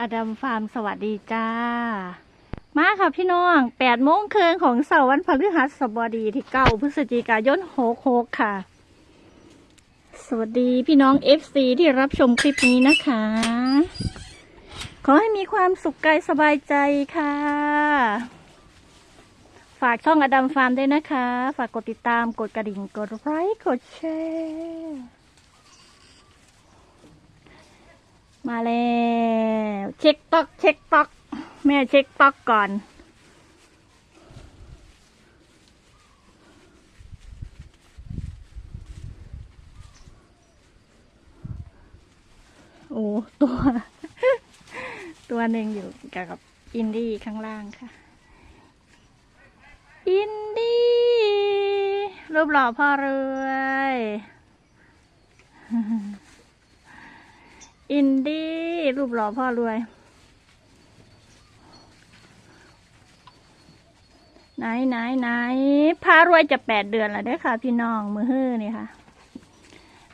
อดัมฟาร์มสวัสดีจ้า มาค่ะพี่น้องแปดโมงครึ่งของเสาร์วันพฤหัสบดีที่เก้าพฤศจิกายนหกหกค่ะ สวัสดีพี่น้องเอฟซีที่รับชมคลิปนี้นะคะ ขอให้มีความสุขกายสบายใจค่ะ ฝากช่องอดัมฟาร์มด้วยนะคะ ฝากกดติดตามกดกระดิ่งกดไลค์กดแชร์ มาแล้วเช็คต๊อกเช็คต๊อก แม่เช็คต๊อกก่อนโอ้ตัว ตัวหนึ่งอยู่กับอินดี้ข้างล่างค่ะ อินดี้รูปหล่อพ่อรวย อินดี้รูปหล่อพ่อรวย ไหนไหนไหนพารวยจะแปดเดือนแล้วเด้อค่ะ พี่น้องมือฮื้อนี่ค่ะ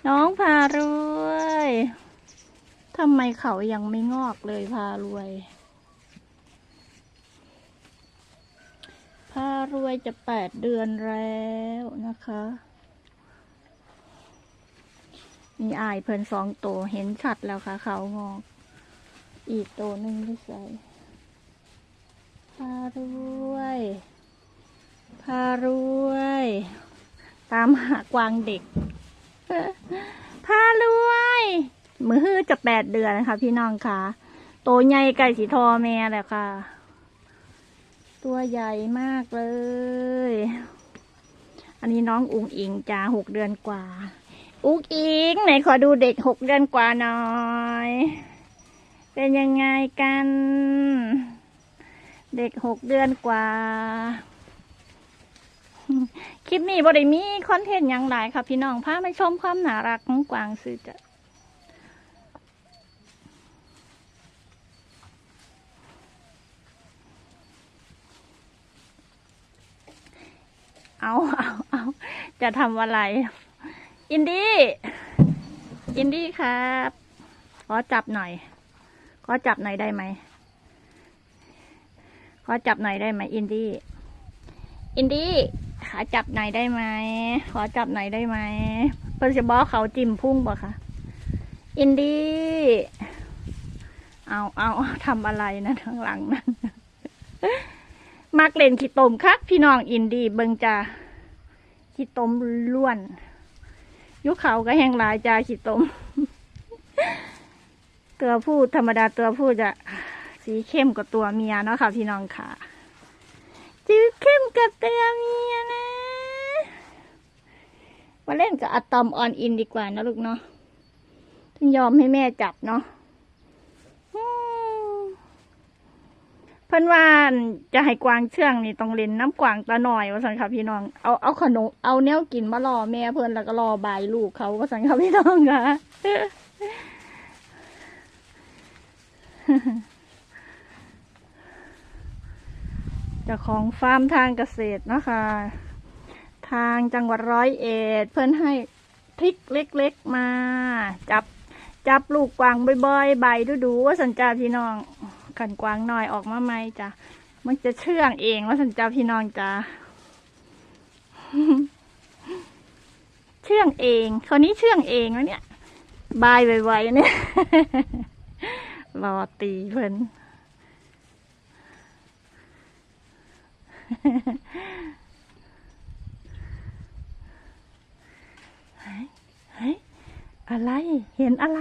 น้องพารวยทำไมเขายังไม่งอกเลยพารวย พารวยจะแปดเดือนแล้วนะคะ มีอายเพิ่นสองตัวเห็นชัดแล้วค่ะ เขางอก อีกตัวหนึ่งที่ใส่พารวย พารวย ตามหากวางเด็ก พารวย มือฮือจะแปดเดือนนะคะพี่น้องค่ะ ตัวใหญ่ไก่สีทอแม่แหละค่ะ ตัวใหญ่มากเลย อันนี้น้องอุงอิงจ้าหกเดือนกว่า อุ๊กอิงไหนขอดูเด็กหกเดือนกว่าหน่อย เป็นยังไงกัน เด็กหกเดือนกว่า คลิปนี้บได้มีคอนเทนต์ยังหลายค่ะพี่น้องพามาชมความน่ารักของกวางซื้อจ้ะเอาเอาเอาจะทำอะไร อินดี้อินดี้ครับขอจับหน่อย ขอจับหน่อยได้ไหมขอจับหน่อยได้ไหมอินดี้อินดี้ขอจับหน่อยได้ไหมขอจับหน่อยได้ไหมเพิ่จะบอเขาจิ้มพุ่งบ่คะอินดี้เอาเอาทำอะไรนะข้างหลังนั้นมักเล่นขี้ตมคักพี่น้องอินดี้เบิงจ้าขี้ตมล้วน ยุคเขาก็แห้งหลายจาขีดตม ตัวผู้ธรรมดาตัวผู้จะสีเข้มกว่าตัวเมียเนาะค่ะพี่น้องค่ะจือเข้มกับตัวเมียนะมาเล่นกับอะตอมออนอินดีกว่านะลูกเนาะถึงยอมให้แม่จับเนาะอืมเพิ่นว่าจะให้กวางเชื่องนี่ต้องเล่นน้ำกวางตาหน่อยว่าสันค่ะพี่น้อง เอาเอาขนมเอาแนวกินมารอแม่เพิ่นแล้วก็รอบายลูกเขาว่าสันค่ะพี่น้องค่ะจ้าของฟาร์มทางเกษตรนะคะ ทางจังหวัดร้อยเอ็ดเพื่อนให้พริกเล็กๆมา จับจับลูกกวางบ่อยๆใบดูๆว่าสัญจาพี่น้อง ขันกวางหน้อยออกมาไหมจ้ะมันจะเชื่องเองว่าสัญจาพี่น้องจ้ะเชื่องเองคนนี้เชื่องเองแล้วเนี่ย บายไวๆเนี่ยรอตีเพิ่นเฮ้ยเฮ้ยอะไร เห็นอะไร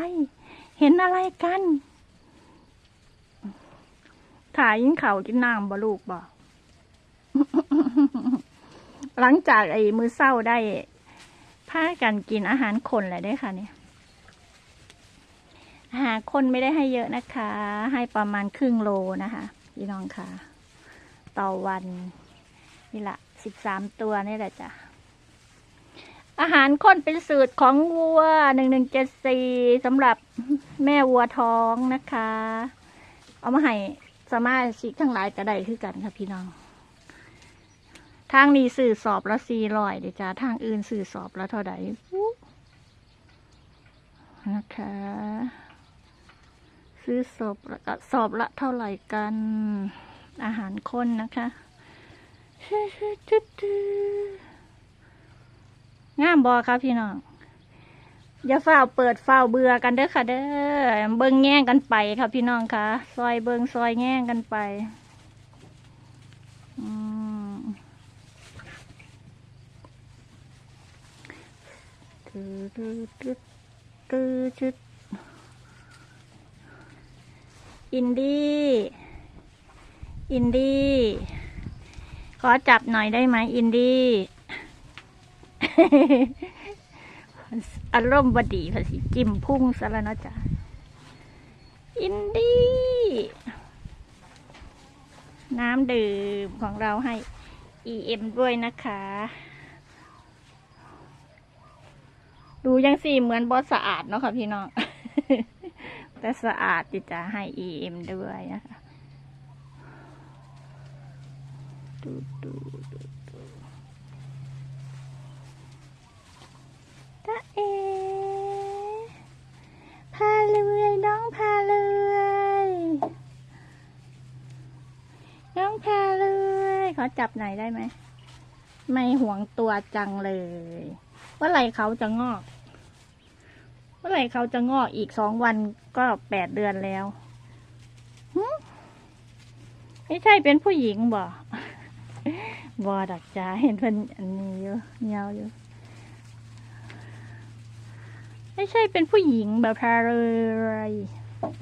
เห็นอะไรกัน ถ่ายยิงเข่ากินน้ำบ่ลูกบ่หลังจากไอ้มือเศร้าได้พากันกินอาหารคนแล้วได้ค่ะเนี่ยอาหารคนไม่ได้ให้เยอะนะคะ ให้ประมาณครึ่งโลนะคะพี่น้องค่ะ ต่อวันนี่ละสิบสามตัวนี่แหละจ้ะอาหารข้นเป็นสูตรของวัวหนึ่งหนึ่งเจ็ดสี่สำหรับแม่วัวท้องนะคะ เอามาให้ สมาชิกทั้งหลายก็ได้คือกันค่ะพี่น้อง ทางนี้สื่อสอบละสี่ร้อยเดี๋ยวจ้าทางอื่นสื่อสอบละเท่าไหร่นะคะ ซื้อสอบละสอบละเท่าไหร่กัน อาหารข้นนะคะงามบอครับพี่น้อง อย่าฝ้าเปิดฝ้าเบื่อกันเด้อค่ะเด้อเบิ่งแง่งกันไปค่ะพี่น้องค่ะซอยเบิ่งซอยแง่งกันไปอืมตื้อตื้อตื้อตื้อจุดอินดี้ อินดี้ ขอจับหน่อยได้ไหมอินดี้ อารมณ์บดีภาษีจิ้มพุ่งซะแล้วนะจ๊ะอินดี้น้ำดื่มของเราให้ EM ด้วยนะคะ ดูยังสี่เหมือนบอสสะอาดเนาะค่ะพี่น้อง แต่สะอาดจิจะให้ EM ด้วยนะคะ ดูดูดูดูตาเอ พาเลยน้องพาเลย น้องพาเลย ขอจับไหนได้ไหม ไม่ห่วงตัวจังเลยเมื่อไหร่เขาจะงอกเมื่อไหร่เขาจะงอกอีกสองวันก็แปดเดือนแล้วไม่ใช่เป็นผู้หญิงบ่บอดักจ้าเห็นเพิ่นอันนี้อยู่เงาอยู่ไม่ใช่เป็นผู้หญิงแบบพาเลย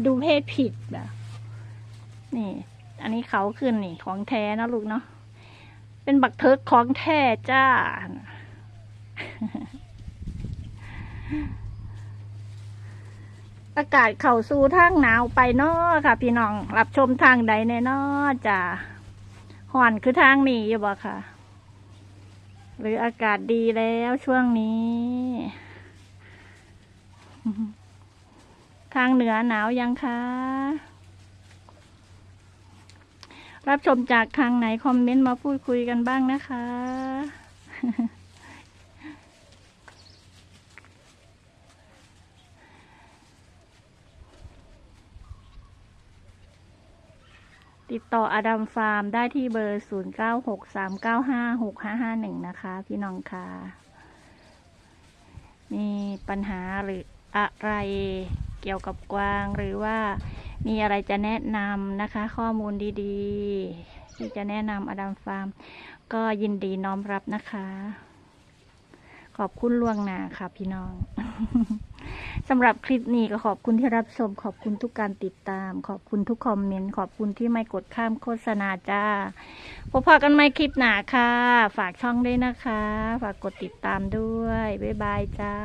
ดูเพศผิดแบบนี่ อันนี้เขาขึ้นนี่ของแท้นะลูกเนาะ เป็นบักเทิกของแท้จ้า อากาศเข่าสู่ทางหนาวไปนอค่ะ พี่น้องรับชมทางใดแน่นอจ้าห่อนคือทางนี้อยู่บ่ค่ะ หรืออากาศดีแล้วช่วงนี้ ทางเหนือหนาวยังคะ รับชมจากทางไหนคอมเมนต์มาพูดคุยกันบ้างนะคะ ติดต่ออดัมฟาร์มได้ที่เบอร์ 0963956551 นะคะ พี่น้องค่ะ มีปัญหาหรืออะไรเกี่ยวกับกวางหรือว่า มีอะไรจะแนะนำนะคะ ข้อมูลดีๆ ที่จะแนะนำอดัมฟาร์ม ก็ยินดีน้อมรับนะคะ ขอบคุณล่วงหน้าค่ะพี่น้องสำหรับคลิปนี้ก็ขอบคุณที่รับชม ขอบคุณทุกการติดตาม ขอบคุณทุกคอมเมนต์ ขอบคุณที่ไม่กดข้ามโฆษณาจ้า พบกันใหม่คลิปหน้าค่ะ ฝากช่องด้วยนะคะ ฝากกดติดตามด้วย บ๊ายบายจ้า